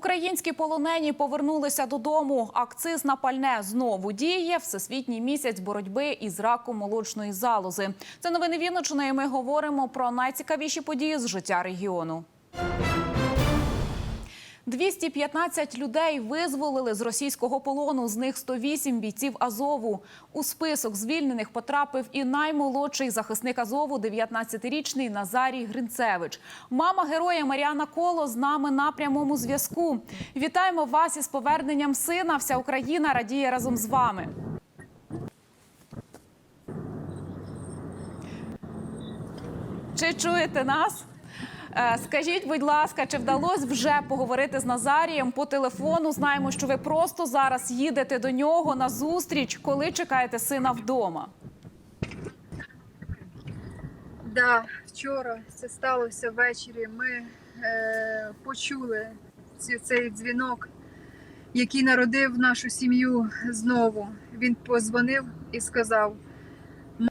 Українські полонені повернулися додому. Акциз на пальне знову діє. Всесвітній місяць боротьби із раком молочної залози. Це новини Вінничини. і Ми говоримо про найцікавіші події з життя регіону. 215 людей визволили з російського полону. З них 108 бійців Азову. У список звільнених потрапив і наймолодший захисник Азову, 19-річний Назарій Гринцевич. Мама героя Маріана Коло з нами на прямому зв'язку. Вітаємо вас із поверненням сина. Вся Україна радіє разом з вами. Чи чуєте нас? Е, Скажіть, будь ласка, чи вдалося вже поговорити з Назарієм по телефону? Знаємо, що ви просто зараз їдете до нього на зустріч, коли чекаєте сина вдома. Да, вчора це сталося ввечері. Ми е, почули ці, цей дзвінок, який народив нашу сім'ю знову. Він позвонив і сказав: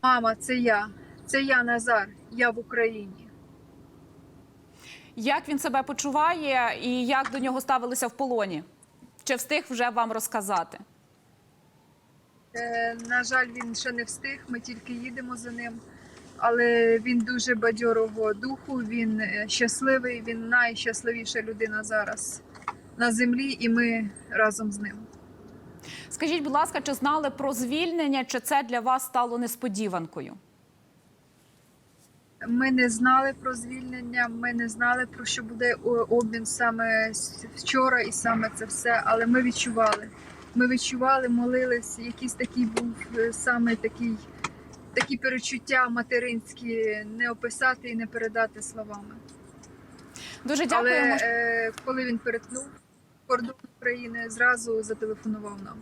Мама, це я, це я Назар, я в Україні. Як він себе почуває і як до нього ставилися в полоні? Чи встиг вже вам розказати? Е, на жаль, він ще не встиг. Ми тільки їдемо за ним. Але він дуже бадьорого духу, він е, щасливий, він найщасливіша людина зараз на землі, і ми разом з ним. Скажіть, будь ласка, чи знали про звільнення, чи це для вас стало несподіванкою? Ми не знали про звільнення, ми не знали про що буде обмін саме вчора, і саме це все. Але ми відчували. Ми відчували, молились. Якийсь такий був е, саме такий, такі перечуття материнські не описати і не передати словами. Дуже Але е, коли він перетнув кордон України, зразу зателефонував нам.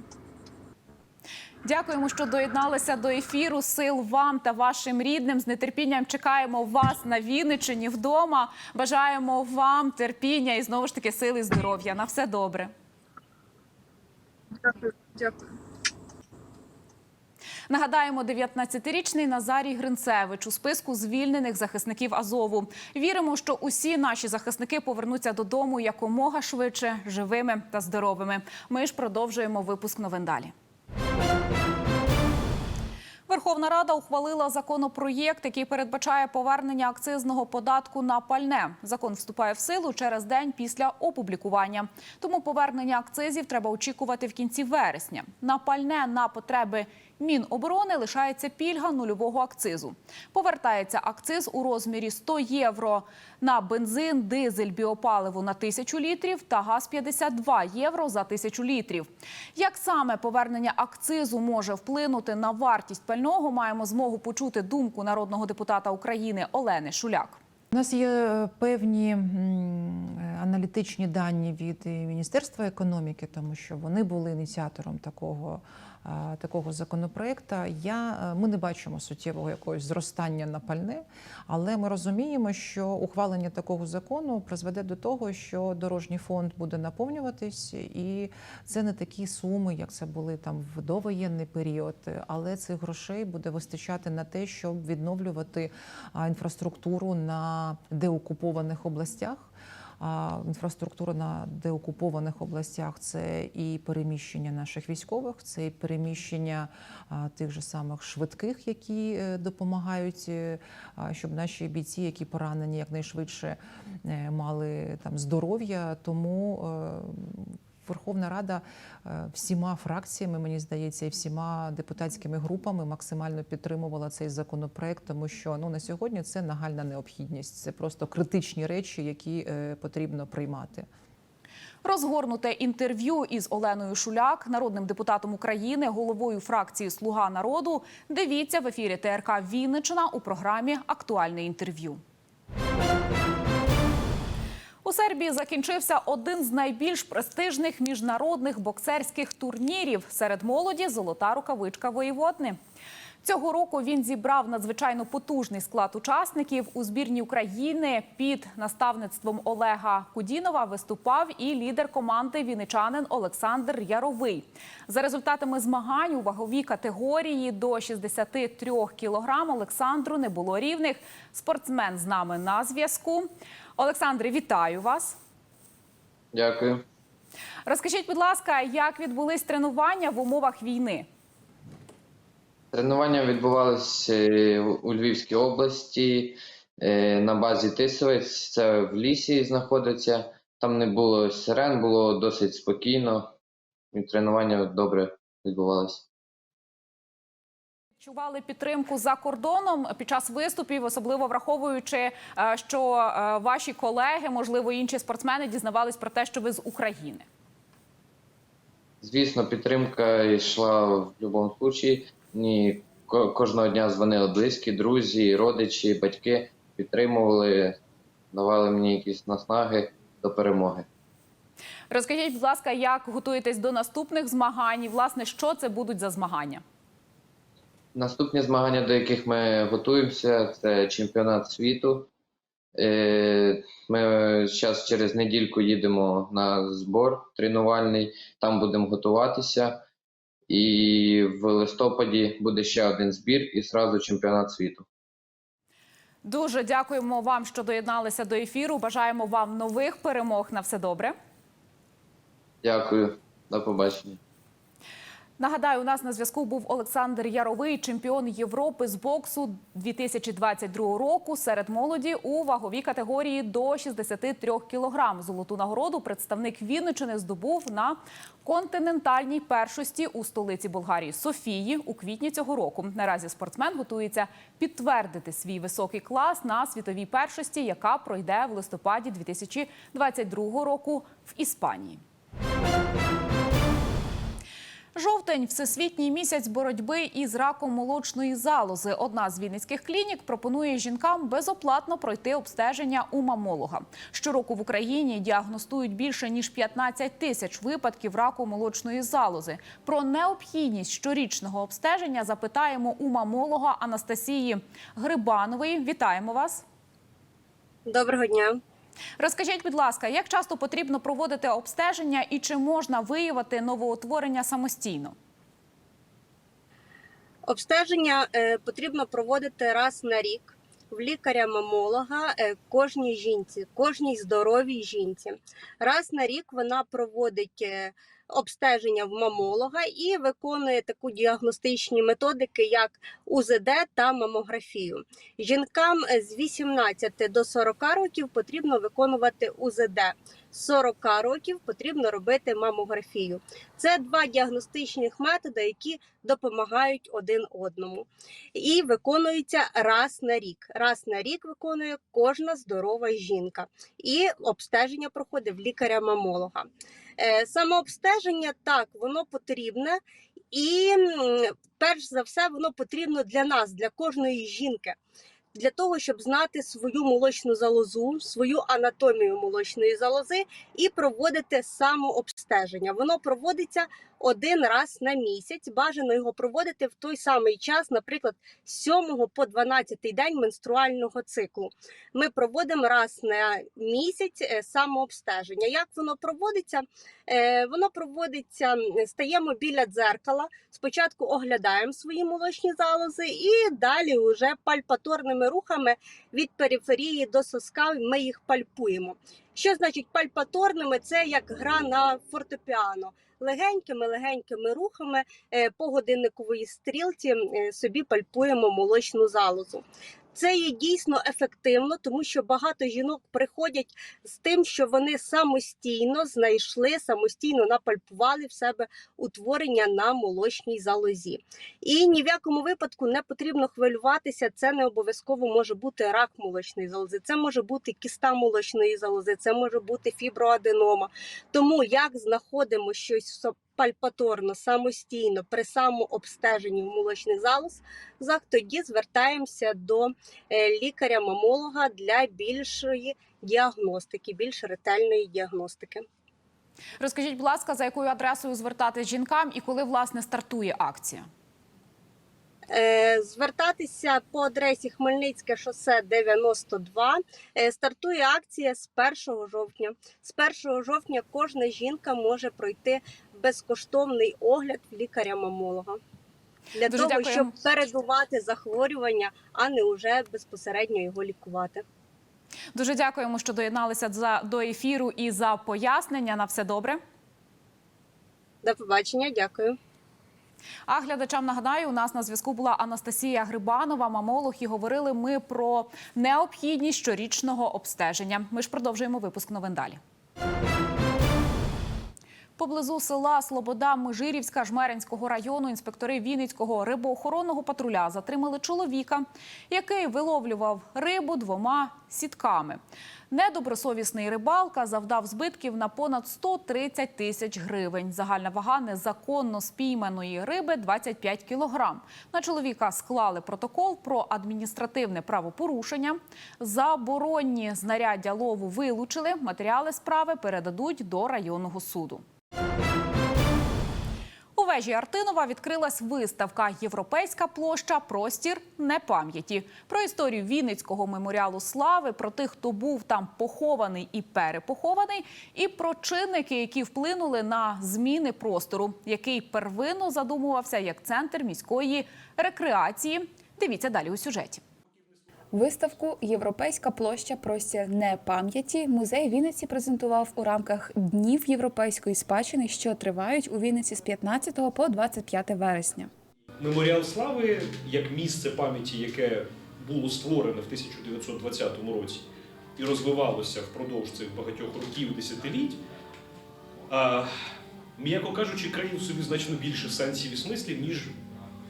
Дякуємо, що доєдналися до ефіру. Сил вам та вашим рідним. З нетерпінням чекаємо вас на Вінниччині вдома. Бажаємо вам терпіння і знову ж таки сили і здоров'я. На все добре. Дякую, дякую. Нагадаємо, 19-річний Назарій Гринцевич у списку звільнених захисників Азову. Віримо, що усі наші захисники повернуться додому якомога швидше, живими та здоровими. Ми ж продовжуємо випуск новин далі. Верховна Рада ухвалила законопроєкт, який передбачає повернення акцизного податку на пальне. Закон вступає в силу через день після опублікування. Тому повернення акцизів треба очікувати в кінці вересня. На пальне на потреби Міноборони лишається пільга нульового акцизу. Повертається акциз у розмірі 100 євро на бензин, дизель, біопаливо на тисячу літрів та газ 52 євро за тисячу літрів. Як саме повернення акцизу може вплинути на вартість пального, маємо змогу почути думку народного депутата України Олени Шуляк. У нас є е, певні е, аналітичні дані від Міністерства економіки, тому що вони були ініціатором такого, такого законопроекту. Я, е, ми не бачимо суттєвого якогось зростання на пальне, але ми розуміємо, що ухвалення такого закону призведе до того, що дорожній фонд буде наповнюватись, і це не такі суми, як це були там в довоєнний період, але цих грошей буде вистачати на те, щоб відновлювати інфраструктуру на деокупованих областях. Інфраструктура на деокупованих областях це і переміщення наших військових, це і переміщення тих же самих швидких, які е, допомагають, е, щоб наші бійці, які поранені якнайшвидше е, мали там здоров'я. Тому Верховна Рада е, всіма фракціями, мені здається, і всіма депутатськими групами максимально підтримувала цей законопроект, тому що ну на сьогодні це нагальна необхідність. Це просто критичні речі, які е, потрібно приймати. Розгорнуте інтерв'ю із Оленою Шуляк, народним депутатом України, головою фракції Слуга народу. Дивіться в ефірі ТРК Вінничина у програмі Актуальне інтерв'ю. У Сербії закінчився один з найбільш престижних міжнародних боксерських турнірів серед молоді Золота рукавичка воєводни. Цього року він зібрав надзвичайно потужний склад учасників у збірні України під наставництвом Олега Кудінова. Виступав і лідер команди вінничанин Олександр Яровий. За результатами змагань у ваговій категорії до 63 кілограм Олександру не було рівних. Спортсмен з нами на зв'язку. Олександре, вітаю вас. Дякую. Розкажіть, будь ласка, як відбулись тренування в умовах війни? Тренування відбувалося е, у Львівській області е, на базі Тисовець. Це в лісі знаходиться. Там не було сирен, було досить спокійно. І тренування добре відбувалося. Чували підтримку за кордоном під час виступів, особливо враховуючи, е, що ваші колеги, можливо, інші спортсмени дізнавались про те, що ви з України. Звісно, підтримка йшла в будь-якому випадку. Ні, кожного дня дзвонили близькі, друзі, родичі, батьки, підтримували, давали мені якісь наснаги до перемоги. Розкажіть, будь ласка, як готуєтесь до наступних змагань? І, власне, що це будуть за змагання? Наступні змагання, до яких ми готуємося, це чемпіонат світу. Е, Ми зараз через недільку їдемо на збор тренувальний, там будемо готуватися. І в листопаді буде ще один збір і зразу чемпіонат світу. Дуже дякуємо вам, що доєдналися до ефіру. Бажаємо вам нових перемог. На все добре. Дякую, до побачення. Нагадаю, у нас на зв'язку був Олександр Яровий, чемпіон Європи з боксу 2022 року серед молоді у ваговій категорії до 63 кілограм. Золоту нагороду представник Вінничини здобув на континентальній першості у столиці Болгарії Софії у квітні цього року. Наразі спортсмен готується підтвердити свій високий клас на світовій першості, яка пройде в листопаді 2022 року в Іспанії. Жовтень всесвітній місяць боротьби із раком молочної залози. Одна з вінницьких клінік пропонує жінкам безоплатно пройти обстеження у мамолога. Щороку в Україні діагностують більше ніж 15 тисяч випадків раку молочної залози. Про необхідність щорічного обстеження запитаємо у мамолога Анастасії Грибанової. Вітаємо вас. Доброго дня. Розкажіть, будь ласка, як часто потрібно проводити обстеження і чи можна виявити новоутворення самостійно? Обстеження е, потрібно проводити раз на рік в лікаря-мамолога е, кожній жінці, кожній здоровій жінці. Раз на рік вона проводить е, обстеження в мамолога і виконує таку діагностичні методики, як УЗД та мамографію. Жінкам з 18 до 40 років потрібно виконувати УЗД. З 40 років потрібно робити мамографію. Це два діагностичних методи, які допомагають один одному. І виконуються раз на рік. Раз на рік виконує кожна здорова жінка. І обстеження проходить в лікаря-мамолога. Е, Самообстеження так, воно потрібне. І перш за все, воно потрібно для нас, для кожної жінки, для того, щоб знати свою молочну залозу, свою анатомію молочної залози і проводити самообстеження. Воно проводиться один раз на місяць. Бажано його проводити в той самий час, наприклад, з 7 по 12 день менструального циклу. Ми проводимо раз на місяць е, самообстеження. Як воно проводиться? Е, Воно проводиться, стаємо біля дзеркала. Спочатку оглядаємо свої молочні залози, і далі вже пальпаторними рухами від периферії до соска ми їх пальпуємо. Що значить пальпаторними? Це як гра на фортепіано. Легенькими легенькими рухами е, по годинниковій стрілці е, собі пальпуємо молочну залозу. Це є дійсно ефективно, тому що багато жінок приходять з тим, що вони самостійно знайшли, самостійно напальпували в себе утворення на молочній залозі. І ні в якому випадку не потрібно хвилюватися. Це не обов'язково може бути рак молочної залози, це може бути кіста молочної залози, це може бути фіброаденома. Тому як знаходимо щось пальпаторно самостійно при самообстеженні в молочних залозах, тоді звертаємося до е, лікаря-мамолога для більшої діагностики, більш ретельної діагностики. Розкажіть, будь ласка, за якою адресою звертатись жінкам і коли власне стартує акція? Е, Звертатися по адресі Хмельницьке шосе 92. Е, Стартує акція з 1 жовтня. З 1 жовтня кожна жінка може пройти безкоштовний огляд лікаря-мамолога. Для Дуже того, дякую. щоб передувати захворювання, а не вже безпосередньо його лікувати. Дуже дякуємо, що доєдналися за до ефіру і за пояснення. На все добре. До побачення, дякую. А глядачам нагадаю, у нас на зв'язку була Анастасія Грибанова, мамолог, і говорили ми про необхідність щорічного обстеження. Ми ж продовжуємо випуск новин далі. Поблизу села Слобода Межирівська Жмеринського району інспектори Вінницького рибоохоронного патруля затримали чоловіка, який виловлював рибу двома сітками. Недобросовісний рибалка завдав збитків на понад 130 тисяч гривень. Загальна вага незаконно спійманої риби 25 кілограм. На чоловіка склали протокол про адміністративне правопорушення. Заборонні знаряддя лову вилучили. Матеріали справи передадуть до районного суду. У вежі Артинова відкрилась виставка Європейська площа Простір непам'яті про історію Вінницького меморіалу слави, про тих, хто був там похований і перепохований, і про чинники, які вплинули на зміни простору, який первинно задумувався як центр міської рекреації. Дивіться далі у сюжеті. Виставку Європейська площа Простір непам'яті музей Вінниці презентував у рамках днів європейської спадщини, що тривають у Вінниці з 15 по 25 вересня. Меморіал слави як місце пам'яті, яке було створене в 1920 році і розвивалося впродовж цих багатьох років десятиліть, м'яко кажучи, країв собі значно більше сенсів і смислів, ніж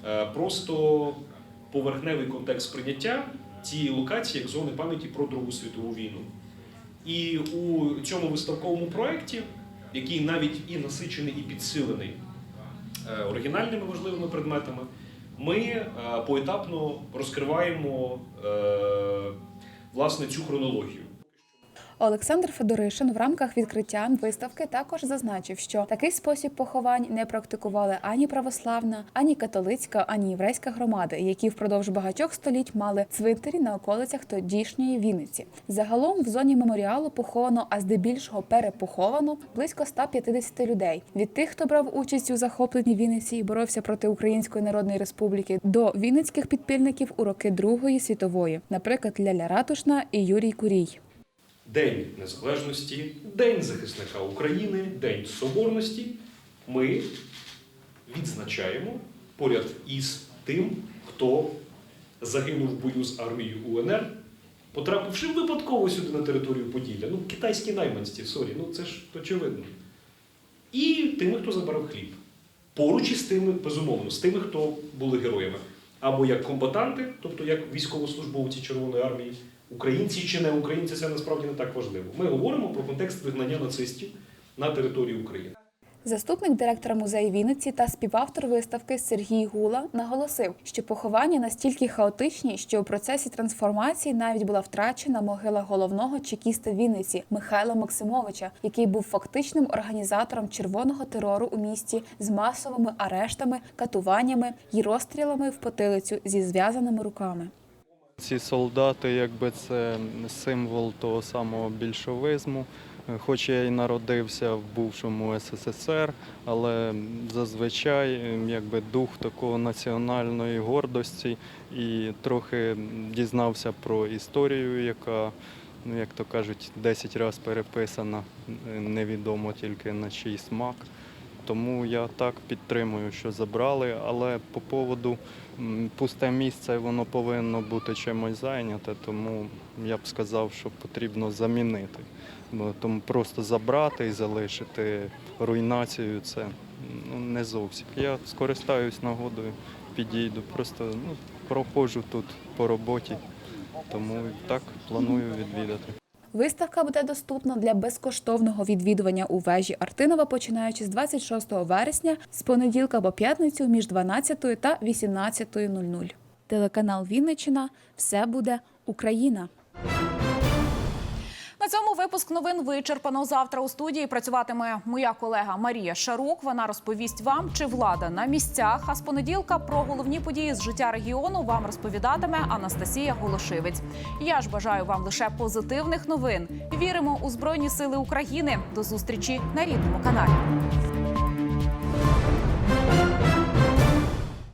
е, просто поверхневий контекст сприйняття цієї локації як зони пам'яті про Другу світову війну. І у цьому виставковому проєкті, який навіть і насичений, і підсилений е, оригінальними важливими предметами, ми е, поетапно розкриваємо е, власне цю хронологію. Олександр Федоришин в рамках відкриття виставки також зазначив, що такий спосіб поховань не практикували ані православна, ані католицька, ані єврейська громади, які впродовж багатьох століть мали цвинтарі на околицях тодішньої Вінниці. Загалом в зоні меморіалу поховано, а здебільшого перепоховано близько 150 людей. Від тих, хто брав участь у захопленні Вінниці і боровся проти Української Народної Республіки, до вінницьких підпільників у роки Другої світової, наприклад, Ляля Ратушна і Юрій Курій. День Незалежності, День захисника України, День Соборності ми відзначаємо поряд із тим, хто загинув в бою з армією УНР, потрапивши випадково сюди на територію Поділля. Ну, китайські найманці, сорі, ну це ж очевидно. І тими, хто забирав хліб. Поруч із тими, безумовно, з тими, хто були героями. Або як комбатанти, тобто як військовослужбовці Червоної армії, українці чи не українці, це насправді не так важливо. Ми говоримо про контекст вигнання нацистів на території України. Заступник директора музею Вінниці та співавтор виставки Сергій Гула наголосив, що поховання настільки хаотичні, що у процесі трансформації навіть була втрачена могила головного чекіста Вінниці Михайла Максимовича, який був фактичним організатором червоного терору у місті з масовими арештами, катуваннями і розстрілами в потилицю зі зв'язаними руками. Ці солдати, якби це символ того самого більшовизму. Хоч я і народився в бувшому СССР, але зазвичай якби дух такого національної гордості і трохи дізнався про історію, яка, ну як то кажуть, 10 разів переписана, невідомо тільки на чий смак. Тому я так підтримую, що забрали, але по поводу пусте місце воно повинно бути чимось зайняте, тому я б сказав, що потрібно замінити. Тому просто забрати і залишити руйнацію це ну, не зовсім. Я скористаюсь нагодою, підійду, просто ну, проходжу тут по роботі, тому так планую відвідати. Виставка буде доступна для безкоштовного відвідування у вежі Артинова, починаючи з 26 вересня з понеділка по п'ятницю між 12 та 18.00. Телеканал Вінничина все буде Україна. Цьому випуск новин вичерпано. Завтра у студії працюватиме моя колега Марія Шарук. Вона розповість вам, чи влада на місцях. А з понеділка про головні події з життя регіону вам розповідатиме Анастасія Голошивець. Я ж бажаю вам лише позитивних новин. Віримо у Збройні Сили України. До зустрічі на рідному каналі.